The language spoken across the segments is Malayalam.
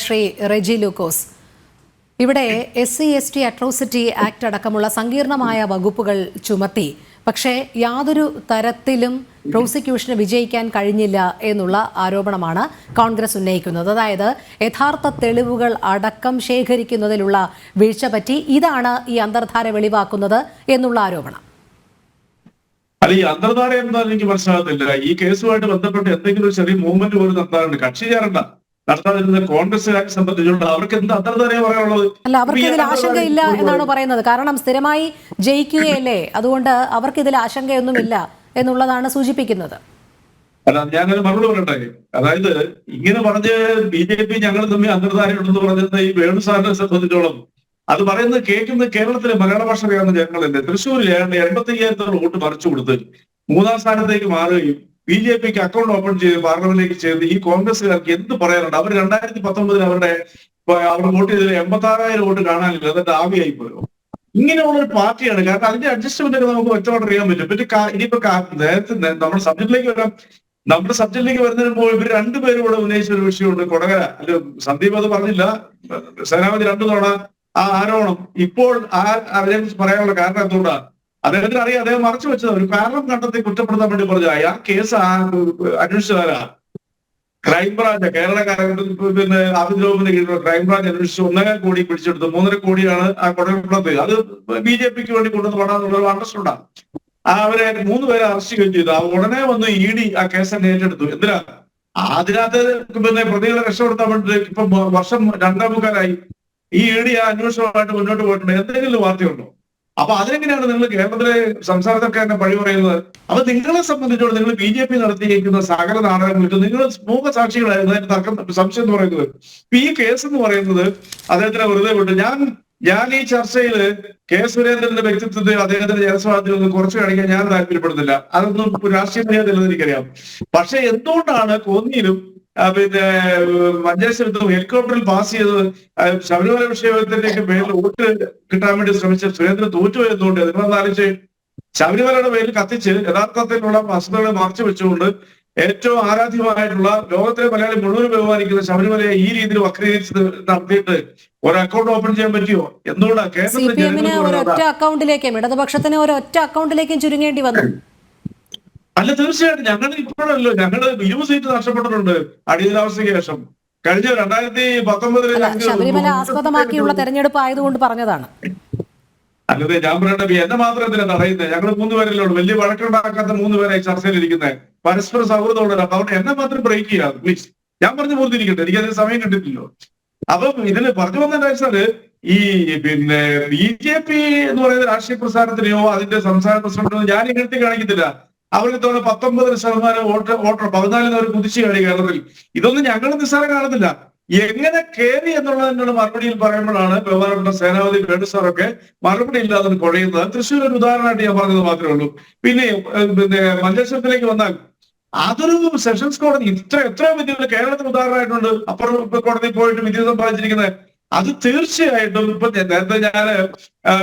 ശ്രീ റെജി ലൂക്കോസ്. ഇവിടെ S C S T atrocity act അടക്കമുള്ള സങ്കീർണമായ വകുപ്പുകൾ ചുമത്തി. പക്ഷേ യാതൊരു തരത്തിലും പ്രോസിക്യൂഷന് വിജയിക്കാൻ കഴിഞ്ഞില്ല എന്നുള്ള ആരോപണമാണ് കോൺഗ്രസ് ഉന്നയിക്കുന്നത്. അതായത് യഥാർത്ഥ തെളിവുകൾ അടക്കം ശേഖരിക്കുന്നതിലുള്ള വീഴ്ച പറ്റി ഇതാണ് ഈ അന്തർധാര വെളിവാക്കുന്നത് എന്നുള്ള ആരോപണം. അല്ല ഈ അന്തർധാര എന്താണെന്ന് എനിക്ക് മനസ്സിലാകുന്നില്ല ഈ കേസുമായിട്ട് ബന്ധപ്പെട്ട് എന്തെങ്കിലും ഒരു ചെറിയ മൂവ്മെന്റ് പോലും നടത്താറുണ്ട്. കക്ഷി ചേരണ്ട നടത്താതിരുന്ന കോൺഗ്രസ്സുകാരെ സംബന്ധിച്ചുകൊണ്ട് അവർക്ക് എന്ത് അന്തർധാരയെ പറയാനുള്ളത്? അല്ല അവർക്ക് ഇതിൽ ആശങ്കയില്ല എന്നാണ് പറയുന്നത്. കാരണം സ്ഥിരമായി ജയിക്കുകയല്ലേ? അതുകൊണ്ട് അവർക്ക് ഇതിൽ ആശങ്കയൊന്നുമില്ല എന്നുള്ളതാണ് സൂചിപ്പിക്കുന്നത്. അല്ല ഞാനൊരു മറുപടി പറയട്ടെ? അതായത് ഇങ്ങനെ പറഞ്ഞ് ബി ജെ പി ഞങ്ങൾ തമ്മിൽ അന്തർധാരയുണ്ടെന്ന് പറഞ്ഞിരുന്ന ഈ വേണു സാറിനെ സംബന്ധിച്ചോളം അത് പറയുന്നത് കേൾക്കുന്നത് കേരളത്തിലെ മലയാള ഭാഷ അറിയാവുന്ന ജനങ്ങളല്ലേ? തൃശ്ശൂരിൽ ഏതാണ്ട് എൺപത്തി അയ്യായിരത്തോളം വോട്ട് മറിച്ചു കൊടുത്ത് മൂന്നാം സ്ഥാനത്തേക്ക് മാറുകയും ബി ജെ പിക്ക് അക്കൗണ്ട് ഓപ്പൺ ചെയ്ത് പാർലമെന്റിലേക്ക് ചേർന്ന് ഈ കോൺഗ്രസ്സുകാർക്ക് എന്ത് പറയാനുണ്ട്? അവർ രണ്ടായിരത്തി പത്തൊമ്പതിൽ അവരുടെ അവർ വോട്ട് ചെയ്തതിൽ എൺപത്തി ആറായിരം വോട്ട് കാണാനില്ല. എന്നിട്ട് ആവിയായി പോയോ? ഇങ്ങനെയുള്ള ഒരു പാർട്ടിയാണ്. കാരണം അതിന്റെ അഡ്ജസ്റ്റ്മെന്റ് ഒക്കെ നമുക്ക് ഒറ്റപ്പെട്ട് അറിയാൻ പറ്റും. പിന്നെ ഇനിയിപ്പോ നേരത്തെ നമ്മുടെ സബ്ജക്റ്റിലേക്ക് വരാം. നമ്മുടെ സബ്ജക്റ്റിലേക്ക് വരുന്നതിന് മുമ്പ് ഇവർ രണ്ടുപേരും ഇവിടെ ഉന്നയിച്ച ഒരു വിഷയമുണ്ട്. കൊടകര. അല്ല സന്ദീപ് അത് പറഞ്ഞില്ല. സേനാപതി രണ്ടു തവണ ആ ആരോപണം. ഇപ്പോൾ ആ അതിനെ കുറിച്ച് പറയാനുള്ള കാരണം എന്തുകൊണ്ടാണ് അദ്ദേഹത്തിന് അറിയാം അദ്ദേഹം മറച്ചു വെച്ചത് ഒരു കാരണം കണ്ടെത്തി കുറ്റപ്പെടുത്താൻ വേണ്ടി പറഞ്ഞു അയാൾ കേസ് അന്വേഷിച്ചതാരാ? ക്രൈംബ്രാഞ്ച് കേരള കര- പിന്നെ ആഭ്യന്തരവകുപ്പിന്റെ കീഴിലുള്ള ക്രൈംബ്രാഞ്ച് അന്വേഷിച്ച്. ഒന്നര കോടി പിടിച്ചെടുത്തു. മൂന്നര കോടിയാണ് ആ കൊടകപ്പുറത്ത് അത് ബി ജെ പിക്ക് വേണ്ടി കൊണ്ടുവന്ന് അണ്ടർസ്റ്റുണ്ടാണ് ആ അവരെ മൂന്ന് പേരെ അറസ്റ്റ് ചെയ്യുകയും ചെയ്തു. ആ ഉടനെ വന്ന് ഇ ഡി ആ കേസ് തന്നെ ഏറ്റെടുത്തു. എന്തിനാ? അതിനകത്ത് പിന്നെ പ്രതികളെ രക്ഷപ്പെടുത്താൻ വേണ്ടി ഇപ്പൊ വർഷം രണ്ടാമുക്കാലായി ഈ ഇ ഡി ആ അന്വേഷണമായിട്ട് മുന്നോട്ട് പോയിട്ടുണ്ട്. എന്തെങ്കിലും വാർത്തയുണ്ടോ? അപ്പൊ അതിനെങ്ങനെയാണ് നിങ്ങൾ കേരളത്തിലെ സംസ്ഥാന സർക്കാരിനെ പഴി പറയുന്നത്? അപ്പൊ നിങ്ങളെ സംബന്ധിച്ചോളം നിങ്ങൾ ബി ജെ പി നടത്തിയിരിക്കുന്ന സകല നാടകങ്ങൾക്ക് നിങ്ങൾ മൂക സാക്ഷികളായിരുന്നു അതിന്റെ തർക്കം സംശയം എന്ന് പറയുന്നത്. ഈ കേസ് എന്ന് പറയുന്നത് അദ്ദേഹത്തിനെ വെറുതെ വിട്ടു ഞാൻ ഞാൻ ഈ ചർച്ചയിൽ കെ സുരേന്ദ്രന്റെ വ്യക്തിത്വത്തെ അദ്ദേഹത്തിന്റെ ജനസ്വാധീനം ഒന്ന് കുറച്ച് കാണിക്കാൻ ഞാൻ താല്പര്യപ്പെടുന്നില്ല. അതൊന്നും രാഷ്ട്രീയ മര്യാദയില്ലെന്ന് എനിക്കറിയാം. പക്ഷെ എന്തുകൊണ്ടാണ് കോന്നിയിലും പിന്നെ മഞ്ചേശ്വരത്തും ഹെലികോപ്റ്ററിൽ പാസ് ചെയ്ത് ശബരിമല വിഷയത്തിന്റെയൊക്കെ പേരിൽ വോട്ട് കിട്ടാൻ വേണ്ടി ശ്രമിച്ച സുരേന്ദ്രൻ തോറ്റു വരുന്നുണ്ട് നിങ്ങളൊന്ന് ആലോചിച്ച് ശബരിമലയുടെ പേരിൽ കത്തിച്ച് യഥാർത്ഥത്തിലുള്ള വസ്തുതകളെ മറച്ചു വെച്ചുകൊണ്ട് ഏറ്റവും ആരാധ്യമായിട്ടുള്ള ലോകത്തിലെ മലയാളി മുഴുവൻ ബഹുമാനിക്കുന്ന ശബരിമലയെ ഈ രീതിയിൽ വക്രീകരിച്ച് നടത്തിയിട്ട് ഒരു അക്കൗണ്ട് ഓപ്പൺ ചെയ്യാൻ പറ്റിയോ? എന്തുകൊണ്ടാണ് കേരളത്തിൽ ഒരൊറ്റ? അക്കൗണ്ടിലേക്കും ഇടതുപക്ഷത്തിന് ഒരൊറ്റ അക്കൗണ്ടിലേക്കും ചുരുങ്ങേണ്ടി വന്നു. അല്ല തീർച്ചയായിട്ടും. ഞങ്ങൾ ഇപ്പോഴല്ലോ ഞങ്ങൾ ഇരുപത് സീറ്റ് നഷ്ടപ്പെട്ടിട്ടുണ്ട് അടിയന്തരാവസ്ഥയ്ക്ക് ശേഷം. കഴിഞ്ഞ രണ്ടായിരത്തി പത്തൊമ്പതിൽ ശബരിമല ആസ്പദമാക്കിയുള്ള തെരഞ്ഞെടുപ്പ് ആയതുകൊണ്ട് പറഞ്ഞതാണ്. അല്ലതെ ഞാൻ പറയണ്ട എന്നെ മാത്രം എന്തിനാ തടയുന്നത് ഞങ്ങൾ മൂന്ന് പേരല്ലേ വലിയ വഴക്കുണ്ടാക്കാത്ത മൂന്ന് പേരെ ചർച്ചയിൽ ഇരിക്കുന്നത് പരസ്പര സൗഹൃദമുള്ള അതുകൊണ്ട് എന്നെ മാത്രം ബ്രേക്ക് ചെയ്യാ പ്ലീസ് ഞാൻ പറഞ്ഞു പൂർത്തിരിക്കട്ടെ എനിക്ക് അതിന് സമയം കിട്ടിയിട്ടില്ലോ അപ്പം ഇതിന് പറഞ്ഞു വന്നതെന്ന് വെച്ചാൽ ഈ പിന്നെ ബി ജെ പി എന്ന് പറയുന്ന രാഷ്ട്രീയ പ്രസ്ഥാനത്തിനെയോ അതിന്റെ സംസ്ഥാന പ്രസിഡന്റിനോ ഞാൻ ഇങ്ങനത്തെ കാണിക്കത്തില്ല. അവർക്ക് തോന്നുന്നു പത്തൊമ്പത് ശതമാനം വോട്ട് വോട്ടർ പതിനാലിന് അവർ കുതിച്ചു കയറി കേരളത്തിൽ. ഇതൊന്നും ഞങ്ങൾ നിസ്സാരം കാണുന്നില്ല എങ്ങനെ കയറി എന്നുള്ളതിനുള്ള മറുപടിയിൽ പറയുമ്പോഴാണ് ബഹുമാനപ്പെട്ട സേനാപതി വേണു സാറൊക്കെ മറുപടി ഇല്ലാതെ കുഴയുന്നത്. തൃശ്ശൂർ ഒരു ഉദാഹരണമായിട്ട് ഞാൻ പറഞ്ഞത് മാത്രമേ ഉള്ളൂ. പിന്നെ പിന്നെ മഞ്ചേശ്വരത്തിലേക്ക് വന്നാൽ അതൊരു സെഷൻസ് കോടതി ഇത്ര എത്രയോ വിധികൾ കേരളത്തിന് ഉദാഹരണമായിട്ടുണ്ട്. അപ്പുറം കോടതി പോയിട്ട് വിധി സമ്പാദിച്ചിരിക്കുന്നത്. അത് തീർച്ചയായിട്ടും ഇപ്പൊ നേരത്തെ ഞാൻ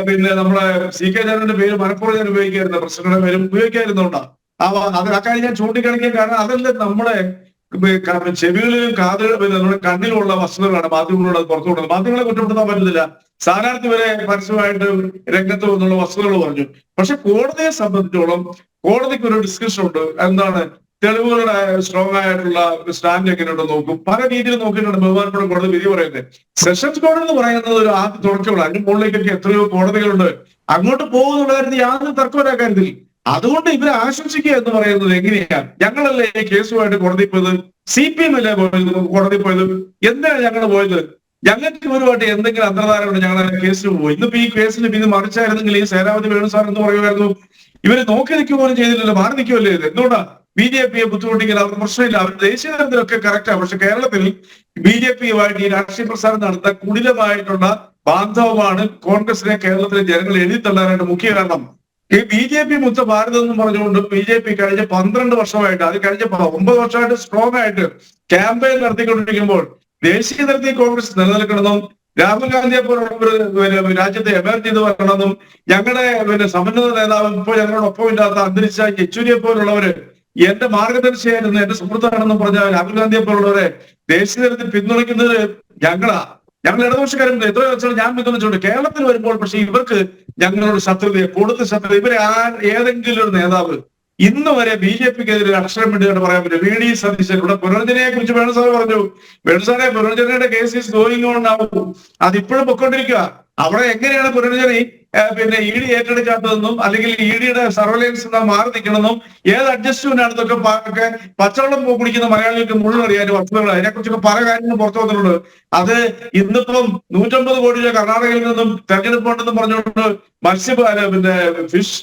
പിന്നെ നമ്മുടെ സി കെ ജാനന്റെ പേര് മനഃപൂർവം ഞാൻ ഉപയോഗിക്കായിരുന്നു പ്രശ്നങ്ങളുടെ പേരും വ- അത് ആ കാര്യം ഞാൻ ചൂണ്ടിക്കാണിക്കാൻ കാരണം അതല്ല നമ്മുടെ ചെവികളിലും കാതുകളിലും നമ്മുടെ കണ്ണിലുള്ള വസ്തുതകളാണ് മാധ്യമങ്ങളോട് അത് പുറത്തു കൊടുക്കുന്നത് മാധ്യമങ്ങളെ കുറ്റപ്പെടുത്താൻ പറ്റുന്നില്ല സ്ഥാനാർത്ഥി വരെ പരസ്യമായിട്ട് രംഗത്ത് വന്നുള്ള വസ്തുതകൾ പറഞ്ഞു. പക്ഷെ കോടതിയെ സംബന്ധിച്ചോളം കോടതിക്ക് ഒരു ഡിസ്കഷൻ ഉണ്ട്. എന്താണ്? തെളിവുകളുടെ സ്ട്രോങ് ആയിട്ടുള്ള സ്റ്റാൻഡ് എങ്ങനെയുണ്ട് നോക്കും. പല രീതിയിൽ നോക്കിയിട്ടുണ്ട് ബഹുമാനപ്പെട്ട കോടതി വിധി പറയുന്നത്. സെഷൻസ് കോടതി എന്ന് പറയുന്നത് ഒരു ആദ്യ തുടക്കമുള്ള അതിന് മുകളിലേക്കൊക്കെ എത്രയോ കോടതികളുണ്ട്. അങ്ങോട്ട് പോകുന്നുള്ള യാതൊരു തർക്കമില്ല കാര്യത്തിൽ അതുകൊണ്ട് ഇവരെ ആശംസിക്കുക എന്ന് പറയുന്നത് എങ്ങനെയാ ഞങ്ങളല്ലേ ഈ കേസുമായിട്ട് കോടതി പോയത്? സി പി എം അല്ലേ പോയത്? കോടതി പോയത്? എന്തിനാണ് ഞങ്ങൾ പോയത്? ഞങ്ങൾക്ക് ഇവരുമായിട്ട് എന്തെങ്കിലും അന്തർധാരമുണ്ട് ഞങ്ങൾ കേസിന് പോയി. ഇന്നിപ്പോ ഈ കേസിന് ഇത് മറിച്ചായിരുന്നെങ്കിൽ ഈ സേനാപതി വേണു സാർ എന്ന് പറയുമായിരുന്നു? ഇവർ നോക്കി നിൽക്കുക പോലും ചെയ്തില്ലല്ലോ മാറി നിൽക്കുമല്ലേ ഇത്? എന്തുകൊണ്ടാ? ബി ജെ പിയെ ബുദ്ധിമുട്ടിക്കില്ല അവർക്ക് പ്രശ്നമില്ല. അവർ ദേശീയ തലത്തിലൊക്കെ കറക്റ്റാണ് പക്ഷെ കേരളത്തിൽ ബി ജെ പിയുമായിട്ട് ഈ രാഷ്ട്രീയ പ്രസ്ഥാനം നടത്ത കുടിലമായിട്ടുള്ള ബാന്ധവമാണ് കോൺഗ്രസിനെ കേരളത്തിലെ ജനങ്ങൾ എഴുതി തള്ളാനായിട്ട് മുഖ്യ കാരണം. ഈ ബി ജെ പി മുത്ത ഭാരതം എന്ന് പറഞ്ഞുകൊണ്ട് ബി ജെ പി കഴിഞ്ഞ പന്ത്രണ്ട് വർഷമായിട്ട് അത് കഴിഞ്ഞ ഒമ്പത് വർഷമായിട്ട് സ്ട്രോങ് ആയിട്ട് ക്യാമ്പയിൻ നടത്തിക്കൊണ്ടിരിക്കുമ്പോൾ ദേശീയ തലത്തിൽ കോൺഗ്രസ് നിലനിൽക്കണമെന്നും രാഹുൽ ഗാന്ധിയെ പോലുള്ള രാജ്യത്തെ എമർജ് ചെയ്ത് വരണമെന്നും ഞങ്ങളുടെ പിന്നെ സമന്വത നേതാവ് ഇപ്പോൾ ഞങ്ങളോടൊപ്പം ഇല്ലാത്ത അന്തരിച്ച യെച്ചൂരിയെ പോലുള്ളവര് എന്റെ മാർഗദർശിയായിരുന്നു എന്റെ സുഹൃത്താണെന്നും പറഞ്ഞ രാഹുൽ ഗാന്ധിയെ പോലുള്ളവരെ ദേശീയ തലത്തിൽ പിന്തുണയ്ക്കുന്നത് ഞങ്ങളാ. ഞങ്ങൾ ഇടതുപക്ഷക്കാരും എത്ര വെച്ചാൽ ഞാൻ പിന്തുണച്ചിട്ടുണ്ട് കേരളത്തിൽ വരുമ്പോൾ പക്ഷെ ഇവർക്ക് ഞങ്ങളോട് ശത്രുതയെ കൊടുത്ത ശത്രുത. ഇവരെ ആ ഏതെങ്കിലും ഒരു നേതാവ് ഇന്ന് വരെ ബി ജെ പിക്കെതിരെ അക്ഷരം വേണ്ടിയാണ് പറയാൻ പറ്റും വി ഡി സതീശൻ ഇവിടെ പുനർജനയെ കുറിച്ച് വേണുസാർ പറഞ്ഞു. വേണുസാറെ പുനർജനയുടെ കേസ് ഈസ് ഗോയിങ് ഓൺ ആവും അതിപ്പോഴും പൊക്കോണ്ടിരിക്കുക അവിടെ എങ്ങനെയാണ് പുനർജന പിന്നെ ഇ ഡി ഏറ്റെടുക്കാത്തതെന്നും അല്ലെങ്കിൽ ഇ ഡിയുടെ സർവൈലൻസ് മാറി നിൽക്കണമെന്നും ഏത് അഡ്ജസ്റ്റ്മെന്റ് ആണ് ഇതൊക്കെ പച്ചവെള്ളം കുടിക്കുന്ന മലയാളികൾക്ക് മുഴുവൻ അറിയാനും വസ്തുതകൾ അതിനെക്കുറിച്ചൊക്കെ പല കാര്യങ്ങളും പുറത്തു വന്നിട്ടുണ്ട്. അത് ഇന്നിപ്പം നൂറ്റമ്പത് കോടി രൂപ കർണാടകയിൽ നിന്നും തെരഞ്ഞെടുപ്പ് ഉണ്ടെന്നും പറഞ്ഞുകൊണ്ട് മത്സ്യ പിന്നെ ഫിഷ്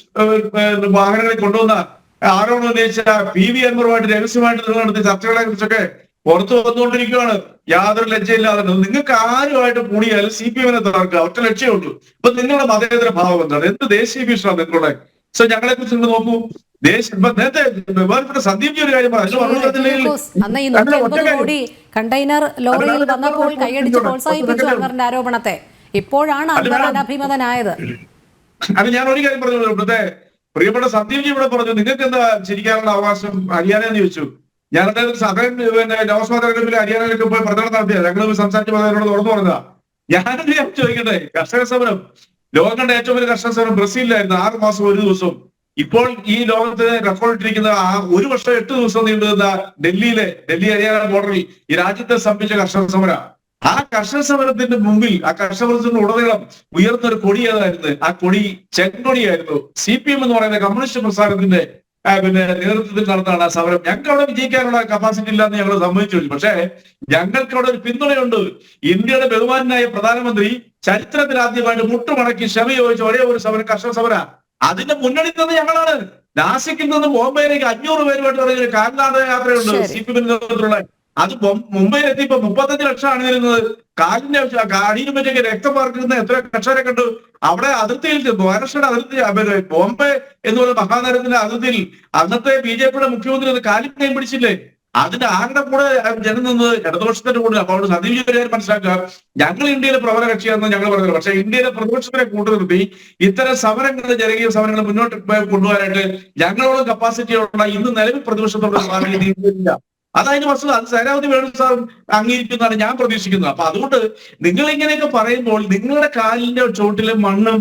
വാഹനങ്ങളിൽ കൊണ്ടുവന്ന ആരോപണം ഉന്നയിച്ച പി വി അൻവറുമായിട്ട് രഹസ്യമായിട്ട് നടത്തിയ ചർച്ചകളെ കുറിച്ചൊക്കെ പുറത്തു വന്നുകൊണ്ടിരിക്കുകയാണ് യാതൊരു ലജ്ജയില്ലാതെ നിങ്ങൾക്ക് ആരുമായിട്ട് കൂടിയാലും സി പി എമ്മിനെ തകർക്കുക. ഒറ്റ ലക്ഷ്യമുണ്ട് ഇപ്പൊ നിങ്ങളുടെ മതേതര ഭാവം എന്താണ്? എന്ത് ദേശീയ ഭീഷണമാണ് നിങ്ങളുടെ? സോ ഞങ്ങളെ കുറിച്ച് നിങ്ങൾ നോക്കൂ. കണ്ടെയ്നർ ലോറിയിൽ വന്നപ്പോൾ കൈയടിച്ച് പ്രോത്സാഹിപ്പിച്ചു അൻവറിന്റെ ആരോപണത്തെ. ഇപ്പോഴാണ് അൻവർ അനഭിമതനായത്. അത് ഞാൻ ഒരു കാര്യം പറഞ്ഞു ഇവിടുത്തെ പ്രിയപ്പെട്ട സന്ദീപ് ജി ഇവിടെ പറഞ്ഞു നിങ്ങൾക്ക് എന്താ ചിരിക്കാനുള്ള അവകാശം? അറിയാനെന്ന് ചോദിച്ചു. അദ്ദേഹം സദൻ പിന്നെ ലോക്സഭാ തെരഞ്ഞെടുപ്പിൽ ഹരിയാനയിലൊക്കെ പോയി പ്രചരണം നടത്തിയത്. ഞങ്ങൾ സംസാരിച്ചപ്പോൾ അതിനോട് തുറന്നു പറഞ്ഞതാ. ഞാൻ ചോദിക്കട്ടെ? കർഷക സമരം. ലോകം കണ്ട ഏറ്റവും വലിയ കർഷക സമരം ബ്രസീലിലായിരുന്നു. ആറ് മാസം ഒരു ദിവസം. ഇപ്പോൾ ഈ ലോകത്ത് റെക്കോർഡ് ഇട്ടിരിക്കുന്ന ആ ഒരു വർഷം എട്ട് ദിവസം നീണ്ടുനിന്ന ഡൽഹിയിലെ ഡൽഹി ഹരിയാന ബോർഡറിൽ ഈ രാജ്യത്തെ സംബന്ധിച്ച കർഷക സമരം. ആ കർഷക സമരത്തിന്റെ മുമ്പിൽ ആ കർഷക സമരത്തിന്റെ ഉടനീളം ഉയർന്ന ഒരു കൊടി ഏതായിരുന്നു? ആ കൊടി ചെങ്കൊടിയായിരുന്നു. സി പി എം എന്ന് പറയുന്ന കമ്മ്യൂണിസ്റ്റ് പ്രസ്ഥാനത്തിന്റെ പിന്നെ നേതൃത്വത്തിൽ നടന്നതാണ് ആ സമരം. ഞങ്ങൾക്ക് അവിടെ വിജയിക്കാനുള്ള കപ്പാസിറ്റി ഇല്ലാന്ന് ഞങ്ങൾ സമ്മതിച്ചു. പക്ഷേ ഞങ്ങൾക്ക് അവിടെ ഒരു പിന്തുണയുണ്ട്. ഇന്ത്യയുടെ ബഹുമാനായ പ്രധാനമന്ത്രി ചരിത്രത്തിൽ ആദ്യമായിട്ട് മുട്ടുമടക്കി ക്ഷമ ചോദിച്ച ഒരേ ഒരു സമരം കർഷക സമര. അതിന്റെ മുന്നണി നിന്ന് ഞങ്ങളാണ്. നാസിക്കിൽ നിന്ന് ബോംബെയിലേക്ക് അഞ്ഞൂറ് പേരുമായിട്ട് തുടങ്ങിയ കാൽനാട യാത്രയുണ്ട്. സി പി എമ്മിന്റെ നേതൃത്വത്തിലുള്ള അത് മുംബൈയിൽ എത്തിയപ്പോ മുപ്പത്തഞ്ച് ലക്ഷം അണിനിരുന്നത് കാലിന്റെ അടിയിലും പറ്റിയൊക്കെ രക്തം പാർക്കുന്ന എത്ര കർഷകരെ കണ്ടു. അവിടെ അതിർത്തിയിൽ മഹാരാഷ്ട്രയുടെ അതിർത്തി ബോംബെ എന്ന് പറയുന്ന മഹാനഗരത്തിന്റെ അതിർത്തിയിൽ അന്നത്തെ ബി ജെ പിയുടെ മുഖ്യമന്ത്രി അത് കാലിൽ കൈ പിടിച്ചില്ലേ? അതിന്റെ ആരുടെ കൂടെ ജനം നിന്നത് ഇടതുപക്ഷത്തിന്റെ കൂടെ അപ്പൊ അവിടെ സതീഷ് ഒരു മനസ്സിലാക്കുക. ഞങ്ങൾ ഇന്ത്യയിലെ പ്രബല കക്ഷിയാണെന്ന് ഞങ്ങൾ പറഞ്ഞത് പക്ഷെ ഇന്ത്യയിലെ പ്രതിപക്ഷത്തിനെ കൂട്ടുനിർത്തി ഇത്തരം സമരങ്ങൾ ജനകീയ സമരങ്ങൾ മുന്നോട്ട് കൊണ്ടുപോകാനായിട്ട് ഞങ്ങളോട് കപ്പാസിറ്റിയുള്ള ഇന്ന് നിലവിൽ പ്രതിപക്ഷത്തോട് ഇല്ല. അതതിന് വസ്തുത അത് സേനാപതി വേണു സാർ അംഗീകരിക്കുന്നതാണ് ഞാൻ പ്രതീക്ഷിക്കുന്നത്. അപ്പൊ അതുകൊണ്ട് നിങ്ങൾ ഇങ്ങനെയൊക്കെ പറയുമ്പോൾ നിങ്ങളുടെ കാലിന്റെ ചോട്ടിലെ മണ്ണും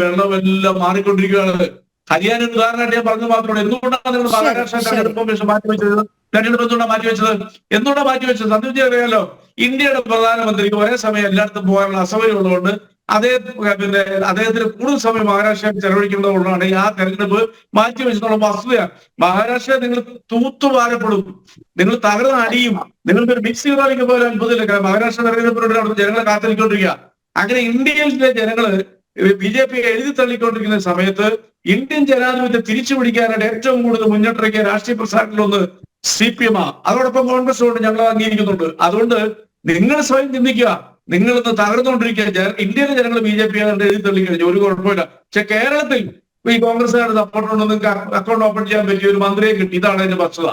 വെള്ളമെല്ലാം മാറിക്കൊണ്ടിരിക്കുകയാണ്. ഹരിയാന ഉദാഹരണമായിട്ട് ഞാൻ പറഞ്ഞു മാത്രമേ എന്തുകൊണ്ടാണ് നിങ്ങൾ മഹാരാഷ്ട്ര. തെരഞ്ഞെടുപ്പ് കമ്മീഷൻ മാറ്റിവെച്ചത് തെരഞ്ഞെടുപ്പ് എന്തുകൊണ്ടാണ് മാറ്റിവെച്ചത് എന്തുകൊണ്ടാണ് മാറ്റിവെച്ചത് സന്ദീപ് അറിയാലോ ഇന്ത്യയുടെ പ്രധാനമന്ത്രിക്ക് ഒരേ സമയം എല്ലായിടത്തും പോകാനുള്ള അസൗകര്യം ഉള്ളതുകൊണ്ട് അദ്ദേഹം പിന്നെ അദ്ദേഹത്തിന് കൂടുതൽ സമയം മഹാരാഷ്ട്രയിൽ ചെലവഴിക്കുന്നതുകൊണ്ടാണ് ആ തെരഞ്ഞെടുപ്പ് മാറ്റിവെച്ചെന്നുള്ള വസ്തുതയാണ്. മഹാരാഷ്ട്ര നിങ്ങൾ തൂത്തുവാരപ്പെടും നിങ്ങൾ തകർന്ന് അടിയും. നിങ്ങൾക്ക് ഒരു മിക്സ് ചെയ്താലേക്ക് പോലെ അത്ഭുതമില്ല. കാരണം മഹാരാഷ്ട്ര തെരഞ്ഞെടുപ്പിനോട് ജനങ്ങളെ കാത്തിരിക്കൊണ്ടിരിക്കുക. അങ്ങനെ ഇന്ത്യയിലെ ജനങ്ങൾ ബി ജെ പി എഴുതി തള്ളിക്കൊണ്ടിരിക്കുന്ന സമയത്ത് ഇന്ത്യൻ ജനാധിപത്യം തിരിച്ചു പിടിക്കാനായിട്ട് ഏറ്റവും കൂടുതൽ മുന്നിട്ടിറക്കിയ രാഷ്ട്രീയ പ്രസ്ഥാനങ്ങളൊന്ന് സി പി എം ആ. അതോടൊപ്പം കോൺഗ്രസ് കൊണ്ട് ഞങ്ങൾ അംഗീകരിക്കുന്നുണ്ട്. അതുകൊണ്ട് നിങ്ങൾ സ്വയം ചിന്തിക്കുക. നിങ്ങൾ ഇന്ന് തകർന്നുകൊണ്ടിരിക്കുക ഇന്ത്യയിലെ ജനങ്ങൾ ബി ജെ പി എഴുതി തള്ളിക്കഴിഞ്ഞു? ഒരു കുഴപ്പമില്ല. പക്ഷെ കേരളത്തിൽ ഈ കോൺഗ്രസ്സുകാരുടെ സപ്പോർട്ട് ഉണ്ടെന്ന് നിങ്ങൾക്ക് അക്കൗണ്ട് ഓപ്പൺ ചെയ്യാൻ പറ്റിയ ഒരു മന്ത്രിയെ കിട്ടി. ഇതാണ് അതിന്റെ വസ്തുത.